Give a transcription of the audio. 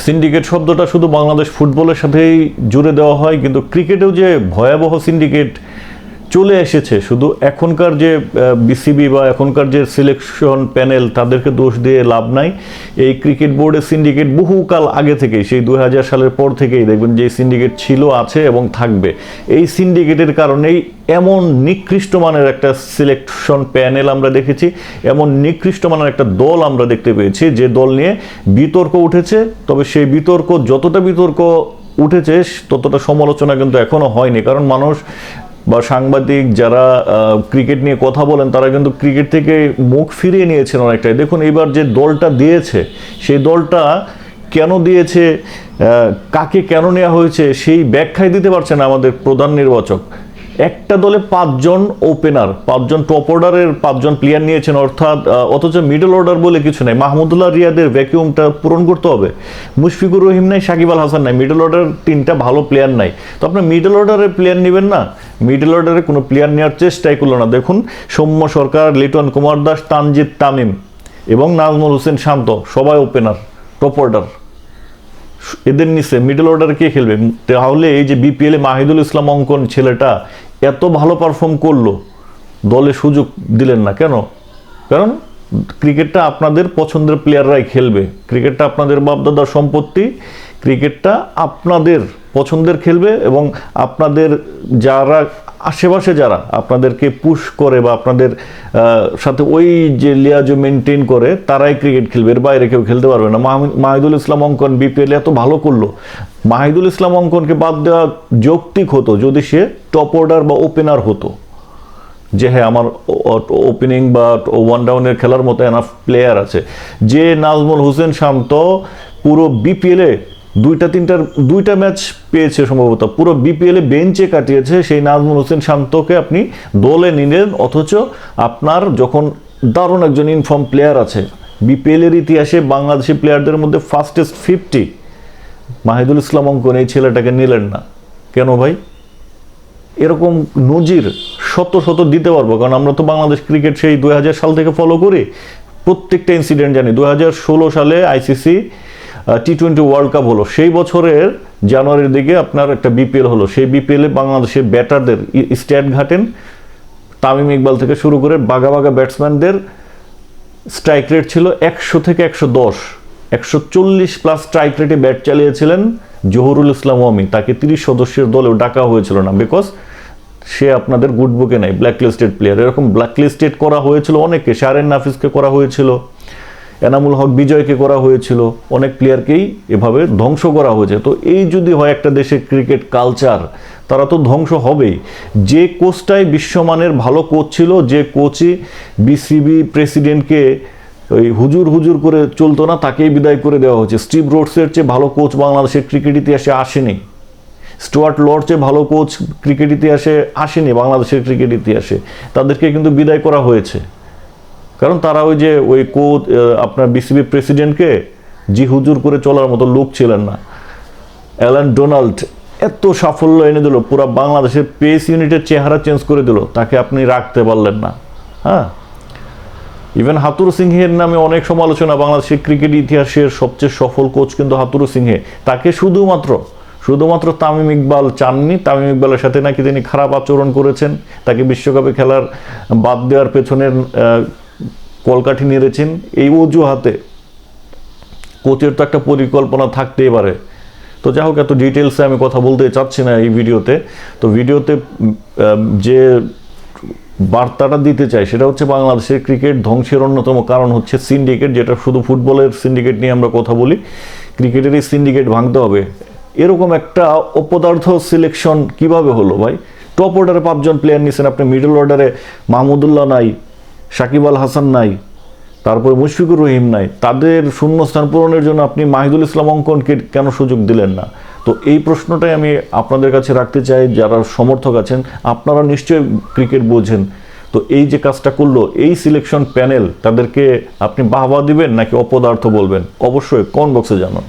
Syndicate শব্দটা শুধু বাংলাদেশ ফুটবলের সাথেই জুড়ে দেওয়া হয় কিন্তু ক্রিকেটেও যে ভয়াবহ সিন্ডিকেট চলে এসেছে। শুধু এখনকার যে বিসিবি বা এখনকার যে সিলেকশন প্যানেল তাদেরকে দোষ দিয়ে লাভ নাই। এই ক্রিকেট বোর্ডের সিন্ডিকেট বহুকাল আগে থেকেই, সেই দু হাজার সালের পর থেকেই দেখবেন যে সিন্ডিকেট ছিল, আছে এবং থাকবে। এই সিন্ডিকেটের কারণেই এমন নিকৃষ্ট মানের একটা সিলেকশন প্যানেল আমরা দেখেছি, এমন নিকৃষ্ট মানের একটা দল আমরা দেখতে পেয়েছি, যে দল নিয়ে বিতর্ক উঠেছে। তবে সেই বিতর্ক, যতটা বিতর্ক উঠেছে, ততটা সমালোচনা কিন্তু এখনও হয়নি। কারণ মানুষ বা সাংবাদিক যারা ক্রিকেট নিয়ে কথা বলেন, তারা কিন্তু ক্রিকেট থেকে মুখ ফিরিয়ে নিয়েছেন অনেকটাই। দেখুন, এবার যে দলটা দিয়েছে, সেই দলটা কেন দিয়েছে কাকে কেন নেওয়া হয়েছে, সেই ব্যাখ্যায় দিতে পারছে না আমাদের প্রধান নির্বাচক। একটা দলে পাঁচজন ওপেনার পাঁচজন টপ অর্ডারের পাঁচজন প্লেয়ার নিয়েছেন, অর্থাৎ অথচ মিডল অর্ডার বলে কিছু নেই। মাহমুদুল্লাহ রিয়াদের ভ্যাকিউমটা পূরণ করতে হবে। মুশফিকুর রহিম নাই, সাকিব আল হাসান নাই। মিডল অর্ডার তিনটা ভালো প্লেয়ার নাই। তো আপনি মিডল অর্ডারের প্লেয়ার নেবেন না? মিডল অর্ডারে কোনো প্লেয়ার নেওয়ার চেষ্টাই করল না। দেখুন, সৌম্য সরকার, লিটন কুমার দাস, তানজিদ তামিম এবং নাজমুল হোসেন শান্ত, সবাই ওপেনার টপ অর্ডার এদের নিচে মিডল অর্ডারে কে খেলবে? তাহলে এই যে বিপিএলে মাহিদুল ইসলাম অঙ্কন ছেলেটা এত ভালো পারফর্ম করল, দলে সুযোগ দিলেন না, কেন? কারণ ক্রিকেটটা আপনাদের পছন্দের প্লেয়াররাই খেলবে। ক্রিকেটটা আপনাদের বাপদাদার সম্পত্তি, ক্রিকেটটা আপনাদের পছন্দের খেলবে এবং আপনাদের যারা আশেপাশে যারা আপনাদেরকে পুশ করে বা আপনাদের সাথে ওই যে লিয়াজো মেনটেন করে, তারাই ক্রিকেট খেলবে, এর বাইরে কেউ খেলতে পারবে না। মাহিদুল ইসলাম অঙ্কন বিপিএল এত ভালো করল। মাহিদুল ইসলাম অঙ্কনকে বাদ দেওয়া যৌক্তিক হতো যদি সে টপ অর্ডার বা ওপেনার হতো। যে হ্যাঁ আমার ওপেনিং বা ওয়ান ডাউনের খেলার মতো এনাফ প্লেয়ার আছে। যে নাজমুল হোসেন শান্ত পুরো বিপিএলে দুইটা, তিনটার, দুইটা ম্যাচ পেয়েছে সম্ভবত। পুরো বিপিএলে বেঞ্চে কাটিয়েছে সেই নাজমুল হোসেন শান্তকে আপনি দলে নিলেন, অথচ আপনার যখন দারুণ একজন ইনফর্ম প্লেয়ার আছে বিপিএলের ইতিহাসে বাংলাদেশি প্লেয়ারদের মধ্যে ফাস্টেস্ট ফিফটি মাহিদুল ইসলাম অঙ্কন, এই ছেলেটাকে নিলেন না। কেন ভাই? এরকম নজির শত শত দিতে পারব, কারণ আমরা তো বাংলাদেশ ক্রিকেট সেই দুই হাজার সাল থেকে ফলো করি। প্রত্যেকটা ইনসিডেন্ট জানি, দুই হাজার ষোলো সালে ICC T twenty world cup হলো। সেই বছরের জানুয়ারির দিকে আপনার একটা বিপিএল হলো। সেই বিপিএলে বাংলাদেশের ব্যাটারদের স্ট্যাট ঘাটেন তামিম ইকবাল থেকে শুরু করে বাঘা বাঘা ব্যাটসম্যানদের স্ট্রাইক রেট ছিল একশো থেকে একশো দশ। একশো চল্লিশ প্লাস স্ট্রাইক রেটে ব্যাট চালিয়েছিলেন জহুরুল ইসলাম ওয়ামি তাকে তিরিশ সদস্যের দলেও ডাকা হয়েছিল না বিকজ সে আপনাদের গুড বুকে নাই ব্ল্যাকলিস্টেড প্লেয়ার এরকম ব্ল্যাকলিস্টেড করা হয়েছিল অনেকে শারেন নাফিসকে করা হয়েছিল। এনামুল হক বিজয়কে করা হয়েছিল, অনেক প্লেয়ারকেই এভাবে ধ্বংস করা হয়েছে। তো এই যদি হয় একটা দেশের ক্রিকেট কালচার তারা তো ধ্বংস হবেই। যে কোচটাই বিশ্বমানের ভালো কোচ ছিল, যে কোচই বিসিবি প্রেসিডেন্টকে ওই হুজুর হুজুর করে চলতো না, তাকেই বিদায় করে দেওয়া হয়েছে। স্টিভ রোডসের চেয়ে ভালো কোচ বাংলাদেশের ক্রিকেট ইতিহাসে আসেনি। স্টুয়ার্ট লর্ড চেয়ে ভালো কোচ ক্রিকেট ইতিহাসে আসেনি বাংলাদেশের ক্রিকেট ইতিহাসে। তাদেরকে কিন্তু বিদায় করা হয়েছে। কারণ তারা ওই যে ওই কোচ আপনার বিসিবি প্রেসিডেন্টকে জি হুজুর করে চলার মতো লোক ছিলেন না। অ্যালান ডোনাল্ড এত সাফল্য এনে দিল, পুরো বাংলাদেশের পেস ইউনিটের চেহারা চেঞ্জ করে দিল, তাকে আপনি রাখতে পারলেন না। হ্যাঁ? ইভেন হাতুরু সিংহের নামে অনেক সমালোচনা, বাংলাদেশের ক্রিকেট ইতিহাসের সবচেয়ে সফল কোচ কিন্তু হাতুরু সিংহে। তাকে শুধুমাত্র শুধুমাত্র তামিম ইকবাল চাননি, তামিম ইকবালের সাথে নাকি তিনি খারাপ আচরণ করেছেন, তাকে বিশ্বকাপে খেলার বাদ দেওয়ার পেছনের কলকাঠি নেড়েছেন, এই অজুহাতে। কোচের তো একটা পরিকল্পনা থাকতেই পারে। তো যাই হোক, এত ডিটেলসে আমি কথা বলতে চাচ্ছি না এই ভিডিওতে। তো ভিডিওতে যে বার্তাটা দিতে চাই, সেটা হচ্ছে বাংলাদেশের ক্রিকেট ধ্বংসের অন্যতম কারণ হচ্ছে সিন্ডিকেট, যেটা শুধু ফুটবলের সিন্ডিকেট নিয়ে আমরা কথা বলি। ক্রিকেটের এই সিন্ডিকেট ভাঙতে হবে। এরকম একটা অপদার্থ সিলেকশন কীভাবে হলো ভাই? টপ অর্ডারে পাঁচজন প্লেয়ার নিয়েছেন আপনি মিডল অর্ডারে মাহমুদুল্লাহ নাই সাকিব আল হাসান নাই, তারপরে মুশফিকুর রহিম নাই, তাদের শূন্যস্থান পূরণের জন্য আপনি মাহিদুল ইসলাম অঙ্কনকে কেন সুযোগ দিলেন না? তো এই প্রশ্নটাই আমি আপনাদের কাছে রাখতে চাই, যারা সমর্থক আছেন, আপনারা নিশ্চয়ই ক্রিকেট বোঝেন। তো এই যে কাজটা করল, এই সিলেকশন প্যানেল তাদেরকে আপনি বাহবা দিবেন নাকি অপদার্থ বলবেন? অবশ্যই কোন বক্সে জানান।